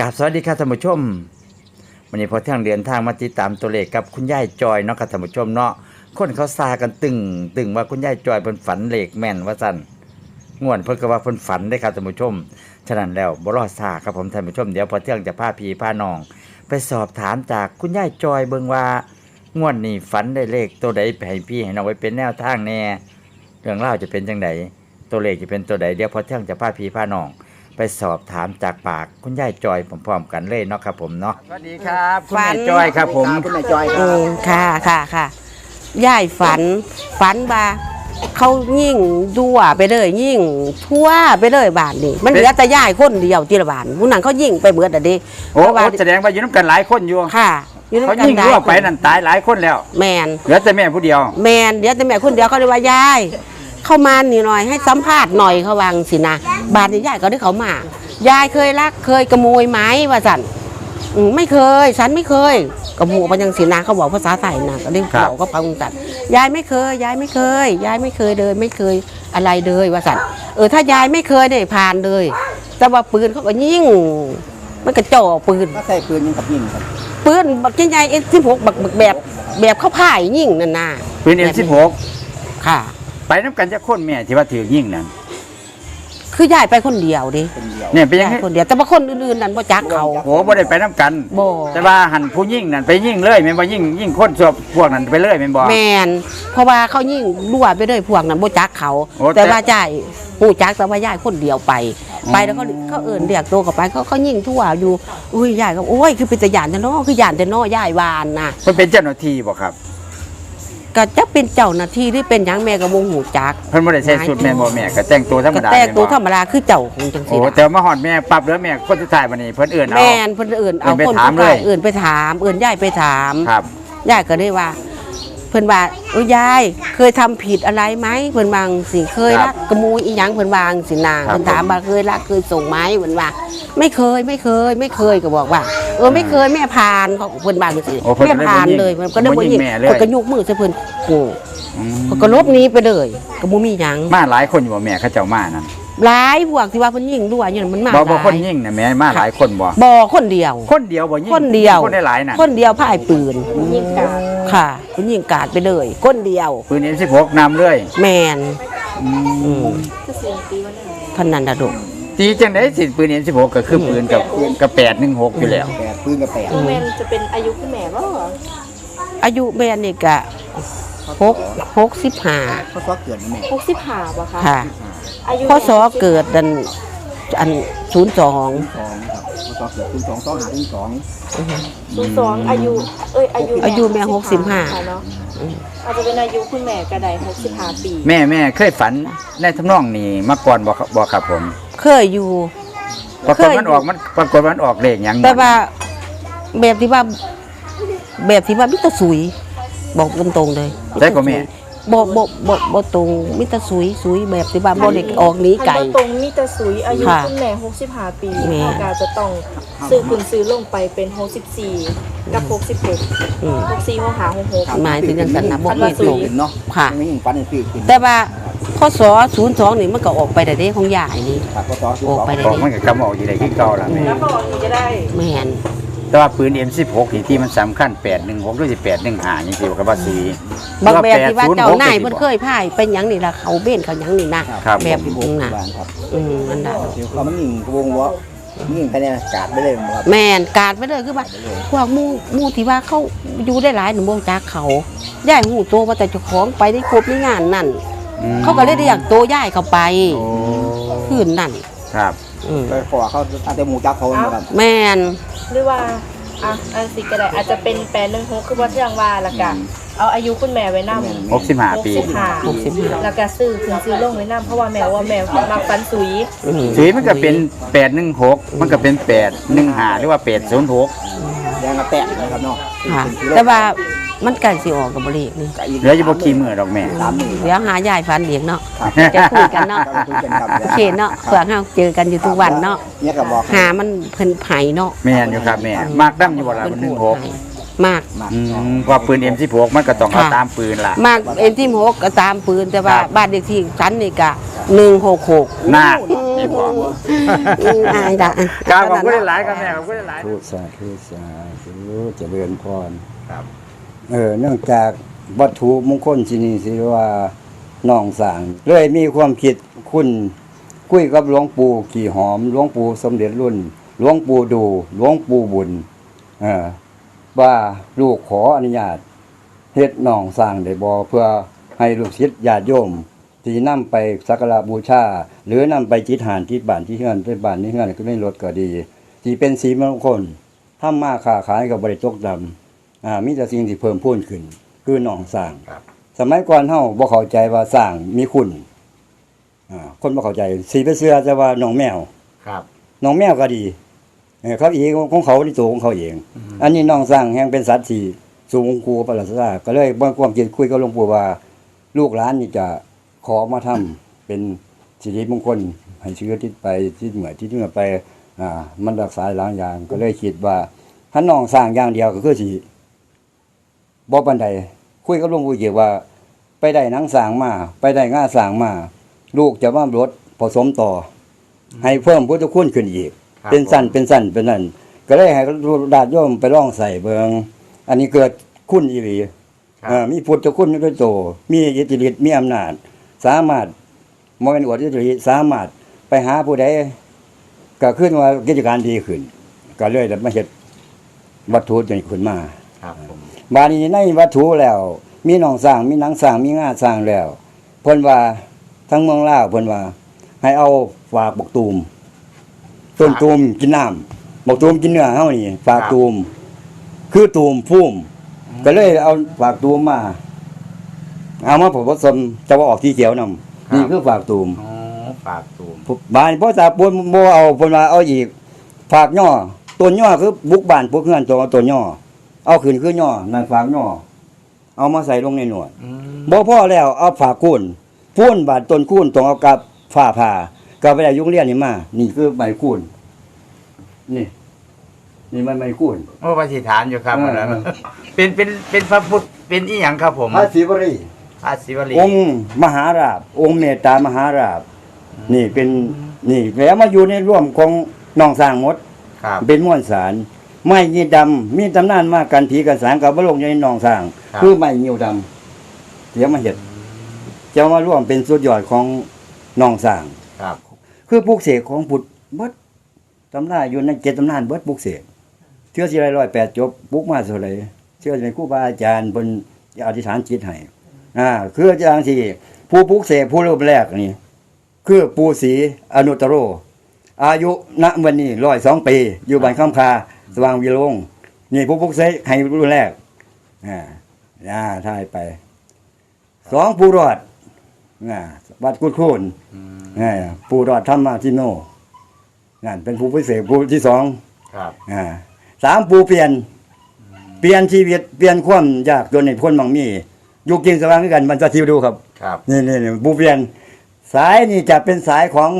กราบสวัสดีครับท่านผู้ชมวันนี้พอเที่ยงเดือนทางมาติดตามตัวเลขกับคุณยายจอยเนาะครับท่านผู้ชมเนาะคนเขาซากันตึงตึงว่าคุณยายจอยเพิ่นฝันเลขแม่นว่าซั่นง่วนเพิ่นก็ว่าเพิ่นฝันได้ครับท่านผู้ชม ฉะนั้นแล้วบ่รอซาครับผมท่านผู้ชมเดี๋ยวพอเที่ยงจะพาพี่พาน้อง ไปสอบถามจากคุณยายจอยเบิ่งว่าง่วนนี่ฝันได้เลขตัวใดไปให้พี่ให้น้องไว้เป็นแนวทางแน่เรื่องเล่าวจะเป็นจังไดตัวเลขจะเป็นตัวใดเดี๋ยวพอเที่ยงจะพาพี่พาน้อง ไปสอบถามจากปากคุณยายจอยพร้อมๆกันเลยเนาะครับผมเนาะสวัสดีครับคุณฝัยายนจอยครับผมคุณนายจอยคอืรับมค่ะค่ะค่ะยายฝัน ฝันว่าเขายิ่งดัวไปเลยยิ่งทั่วไปเลยบาทนี่มันเหลือแต่ยายคนเดียวทีละบาทผู้นั้นเขายิ่งไปเบิดอะดิโอ้เพราะว่าโอ้แสดงว่าอยู่น้ำกันหลายคนอยู่ค่ะอยู่ด้วยเขากันยิงได้รั่วไปนั่นตายหลายคนแล้วแมนเหลือแต่แม่ผู้เดียว แมนเดี๋ยวแต่แม่คนเดียวเขาเลยว่ายาย เข้ามานี่หน่อยให้สัมภาษณ์หน่อยเขาวาจังสินะ บาทนี้ยายก็ได้เขามายายเคยลักเคยขโมยไหมว่าสันอืมไม่เคย ฉันไม่เคยกระหมูมันยังสินะเขาบอกภาษาไทยนะก็ได้ครับบอกก็พังสันยายไม่เคย ยายไม่เคย ยายไม่เคยเลยไม่เคยอะไรเลยว่าสันเออถ้ายายไม่เคยเนี่ยผ่านเลย แต่ว่าปืนเขาก็ยิ่งมันก็จ่อปืน ถ้าใส่ปืนยังกับยิงครับปืนบักใหญ่ๆเอ็นสิบหกบักบักแบบ แบบเข้าพ่ายยิ่งนั่นน่ะปืนเอ็มสิบหกค่ะ ไปน้ำกันจะคนแม่ที่ว่าถือยิงนั่น คือยายไปคนเดียวดิเป็นเดียวเนี่ยเป็นยังยายไงคนเดียวแต่ว่าคนอื่นๆนั่นบ่จักเขาโอ้บ่ได้ไปน้ำกัน บ่แต่ว่าหันผู้ยิงนั่นไปยิงเลยแม่นบ่ยิงยิงคนสอบพวกนั้นไปเลยแม่นบ่แมนเพราะว่าเขายิ่งรั่วไปเลยพวกนั้นบ่จักเขาโอ้แต่แต่ว่ายายหูจักแต่ว่ายายคนเดียวไป ไปแล้วเขาเขาเอิ้นเรียกตัวกลับไปเขาเขายิ่งทั่วอยู่อุ้ยยายก็โอ้ยคือเป็นตะยานแต่น้อคือยานแต่น้อยายวานน่ะเพิ่นเป็นเจ้าหน้าที่บ่ครับ ก็จะเป็นเจ้าหน้าที่หรือเป็นหยังแม่ก็บ่ฮู้จัก เพิ่นบ่ได้ใส่ชุดแม่นบ่แม่ก็แต่งตัวธรรมก็ดาแต่งตัวธรแม่นรมดาคือเจ้าของจังบ่ซี่โอ้นะแต่ว่ามาฮอดแม่ปรับแล้วแม่คนสุดท้ายบัดนี้เพิ่นเอื้อนเอา แม่นเพิ่นเอื่นเอาเอิ้นไปคนถามผู้ชายเลย เอื่นไปถาม เอื่นยายไปถามครับ ยายก็ได้ว่า เพิ่นว่าเออยาย เคยทำผิดอะไรไหมเพิ่นวาจังสิเคยครัลับกขโมยอีหยังเพิ่นวาจังสินาครับเพิ่นถามว่าเคยลักเคยส่งไหมเพิ่นว่า ไม่เคยไม่เคยไม่เคยก็บอกว่า เออไม่เคยแม่ผ่านเขาเพิ่นว่าจังซี่โอ้เพิ่นแม่ผ่านเลยบ่ยิงเพิ่นก็ได้บ่บ่ยิยิงงแม่เลยเพิ่นก็ยกมือใส่เพิ่นโอ้อืมเพิ่นก็ลบหนี้ไปเลยก็บ่มีหยังมาหลายคนอยู่บ่แม่เขาเจ้ามานั่นหลายพวกที่ว่าเพิ่นยิงด้วยอยู่นั่นมันมาบ่หบ่ลายคนยิงน่ะแม่มาหลายคนบ่บ่คนเดียว คนเดียวบ่ยิงคนเดียวคนได้หลายน่ะคนเดียวพ่ายปืนยิงกัน ค่ะคุณยิงกาดไปเลยคนเดียว ปืน M16 นำเลยแมนอืมอืมคือเสียงตีวันนั้นเท่านั้นดะดุตีจังได๋สิปืน M16 ก็คือปืนกับกับ816อยู่แล้วแปดปืนกับแปดแมนจะเป็นอายุคุณแม่ว่าอายุแม่นี่กะหกหกสิบห้าเขาซอกเกิดนี่แม่หกสิบห้าป่ะคะค่ะอายุพ่อสอเกิดดันอัน ศูนย์สอง สองครับเขาซอกเกิดปืนสองสองหาปืนสองศูนย์สองอายุเอ้ยอายุอายุแม่หกสิบห้า ค่ะเนาะอาจจะเป็นอายุคุณแม่กระไดหกสิบห้าปีแม่แม่เคยฝันในทำนองนี้มาก่อนบ่ครับบ่ครับผมเคยอยู่ ปรากฏมันออกมันปรากฏมันออกเลขหยังแต่ว่าแบบที่ว่า แบบที่ว่ามิตรสุย บอกตรงๆเลยได้ก็แม่ บ่บ่บ่บ่ตรงมิตรสุยสุยแบบที่ว่าบ่ได้ออกหนี้ไก่อันว่าตรงมิตรสุยอายุค่ะคุณแม่หกสิบห้าปีแม่พ่อกาจะต้องซื้อคุณซื้อลงไปเป็นหกสิบสี่กับหกสิบหกอืมหกสี่หกหาหกหกหมายถึงจังซั่นนะบ่อันมีว่าสุตยรงเห็นเนาะค่ะ ไม่ยิงฟันในฟีขึ้นแต่ว่าข้อสอศูนย์สองนี่มันก็ออกไปแต่เด้ของยายนี่ ครับเขาซอกโอ้ไปเลยออกมันก็กำออกอยู่ได้คือเก่าล่ะแม่แล้วก็ออกนี้ก็ได้ แม่น แต่ว่าปืน M16 นี่ที่มันสำคัญ816หรือสิ815จังซี่บ่ครับว่าสีบางแบบที่ว่าเจ้านาย806เพิ่นเคยพ่ายเป็นหยังนี่ล่ะเขาเบ้นเขาหยังนี่นะ ครับแบบที่นี้นะบ้านครับอืมนั่นน่ะเดี๋ยวเขามันยิงวงวะยิงภายในอากาศไปเลยครับแม่นการดไปเลยคือว่าพวกหมู่หมู่ที่ว่าเขาอยู่ได้หลายหนูบ่จักเขาย่ายหูโตว่าแต่เจ้าของไปได้ครบในงานนั่น อืมเขาก็เลยได้อยากโตย่ายเขาไปโอ้คืนนั่นครับ อืมไปขอเขาตั้งแต่หมูจักเขานะครับ แม่น หรือว่า อะอันสิก็ได้อาจจะเป็นแปดหนึ่งหกคือว่าเที่ยงว่าและกะเอาอายุคุณแม่ไว้นำ65ปีหกสิบห้าแล้วก็ซื้อถึงซื้อลงไว้นำเพราะว่าแม่ว่าแม่มาฟันสุยอืมสีมันก็เป็น816มันก็เป็น815หรือว่า806ยางกระแตกนะครับเนาะค่ะแต่ว่า มันใกล้สิออกกับบริกนี่เหลืออยู่บ่กี่มื้อดอกแม่ สามหมื่นเดี๋ยวหายายฟันเลี้ยงเนาะครับจะคุยกันเนาะครับคุยกันครับโอเคเนาะเผื่อเราเจอกันอยู่ทุกวันเนาะเนี่ยก็บอกหามันเพิ่นไผเนาะแม่นอยู่ครับแม่มากดํอยู่บ่ล่ะเพิ่มันนหนึ่งพูหดกให้มากอืมเพอปืน M16 มันก็ต้องเอาค่ะตามปืนล่ะ มากเอ็นที่หกก็ตามปืนแต่ว่าครับ บ้านเด็กที่ชั้นนี่ก็หนึ่งหกหกน่านี่พออายละการขอบคุณหลายๆครับแม่ขอบคุณหลายทูสาธุสาธุเจริญพรๆครับ เออเนื่องจากวัตถุมงคลที่นี่สิว่าน้องสางเลยมีความคิดคุณคุยกับหลวงปู่ขี่หอมหลวงปู่สมเด็จรุ่นหลวงปู่ดูหลวงปู่บุญเออว่าลูกขออนุญาตเฮ็ดน้องสร้างได้บ่เพื่อให้ลูกศิษย์ญาติโยมที่นำไปสักการะบูชา หรือนำไปจิตหานที่บ้านที่เฮือนที่บ้านที่เฮือนก็ไม่ลดก็ดีที่เป็นสีมงคลทำมาค้าขายกับบริตกดำ อ่ามีแต่สิ่งที่เพิ่มพูนขึ้น คือหนองสร้าง ครับ สมัยก่อนเฮาบ่เข้าใจว่าสร้างมีคุณอ่าคนบ่เข้าใจสีไปเสื้อจะว่าหนองแมวครับหนองแมวก็ดีเออเขาเองของเขาที่ตัวของเขาเอง อันนี้หนองสร้างแห่งเป็นสัตว์ที่สูงกูประหลาดซาก็เลยบ่ความคิดคุยกับหลวงปู่ว่า ลูกหลานนี่จะขอมาทำเป็นสิริมงคลให้เชื้อทิศไปทิศเหนือทิศเหนือไป อ่า มันรักษาหลายอย่างก็เลยคิดว่าถ้าน้องสร้างอย่างเดียวก็คือสิ บ่ปันใดคุยกับหลวงปู่เกี่ยวว่า ไปได้หนังสร้างมาไปได้ง่าสร้างมาลูกจะว่ารถผสมต่ออให้เพิ่มพุทธคุณขึ้นอีกครับเป็นสั้นเป็นสั้นเป็นนั่นก็เลยให้ดาดโยมไปลองใส่เบิงอันนี้เกิดคุณอีหลีครับเอ่อมีพุทธคุณด้วยโต มีอิทธิฤทธิ์มีอำนาจ สามารถมเป็นอวดอิทธิฤทธิ์สามารถไปหาผู้ใดก็ขึ้นว่ากิจการดีขึ้น ก็เลยได้มาเฮ็ดวัตถุจนขึ้นมาครับผม บาดนี้ในวัตถุแล้ว มีหนองสร้างมีหนังสร้างมีงาสร้างแล้วเพิ่นว่าทั้งเมืองลาวเพิ่นว่า ให้เอาฝากบกตูมต้นตูมกินน้ำบกตูมกินเนื้อเฮานี่ฝากตูม คือตูมพุ่มก็เลยเอาฝากตูมมา เอามาผสมจะว่าออกที่เขียวนำนี่คือฝากตูมอ๋อฝากตูมบ้านพ่อตาปูนโมเอาเพิ่นว่าเอาอีกฝากย่อต้นย่อคือบุกบ้านพวกเฮือนตัวต้นย่อ เอาขึ้นคือย่อนั่นฝากย่อเอามาใส่ลงในหนวดอืมบ่พอแล้วเอาฝากคูนพูนบาดต้นคูนต้องเอากับฝ้าผ่าก็ไปได้ยุงเรียนนี่มา นี่คือใบคูนนี่ นี่มันใบคูนโอ้ปฏิฐานอยู่ครับเอออันนั้นเป็นเป็นเป็นพระพุทธเป็นอีหยังครับผมพระศิวรีพระศิวลีองค์มหาราบ องค์เมตตามหาราบ นี่เป็นนี่แล้วมาอยู่ในร่วมของน้องสร้างหมดครับเป็นม้วนสาร ไม้ยีดำมีตำนานมากกันผีกันสางกับบลงในหนองสร้าง ครับ คือไม้ยิวดำเดี๋ยวมาเห็ดจะมาร่วมเป็นสุดยอดของหนองสร้าง ครับ คือปลูกเสกของพุทธเบิดตำนานอยู่ในเจ็ดตำนานเบิดปลูกเสกเชื่อสิไรร้อยแปดจบปลูกมาเท่าไหรเชื่อสิเป็นครูบาอาจารย์บนอธิษฐานจิตให้อ่าคืออาจารย์ที่ผู้ปลูกเสกผู้รูปแรกนี่ คือปูศรีอนุตตโร อายุณวันนี้ร้อยสองปี อยู่บ้านคำคา สว่างวิโรงนี่ผู้ปลุกเสกให้รุ่นแรกอ่าอ่าทายไป สองผู้รอดอ่าวัดกุดคูนอืมอ่าผู้รอดธรรมาทิโนนั่นเป็นผู้พิเศษผู้ที่สองครับอ่าสามผู้เปลี่ยน เปลี่ยนชีวิตเปลี่ยนความยากจนในพ้นบางมีอยู่กินสว่างด้วยกันมันจะทิวดูครับ ครับนี่นี่นี่ปูเปลี่ยน สายนี่จะเป็นสายของ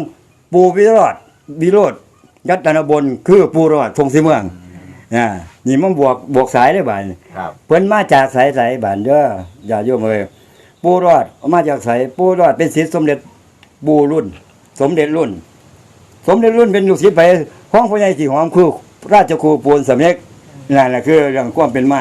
ปูวิโรธวิโรธยัตนบนคือปูรอดพงศรีเมือง อ่านี่มันบวกบวกสายได้บ่ายครับเพิ่นมาจากสายสายบ้านเด้ออย่าโยมเอ้ยปูรอดมาจากสายปูรอดเป็นศิษย์สมเด็จบูรุ่น สมเด็จรุ่น สมเด็จรุ่นเป็นลูกศิษย์ไปของพ่อใหญ่ที่หอมคือราชครูปูนสำเร็จนั่นแหละคือเรื่องความเป็นมา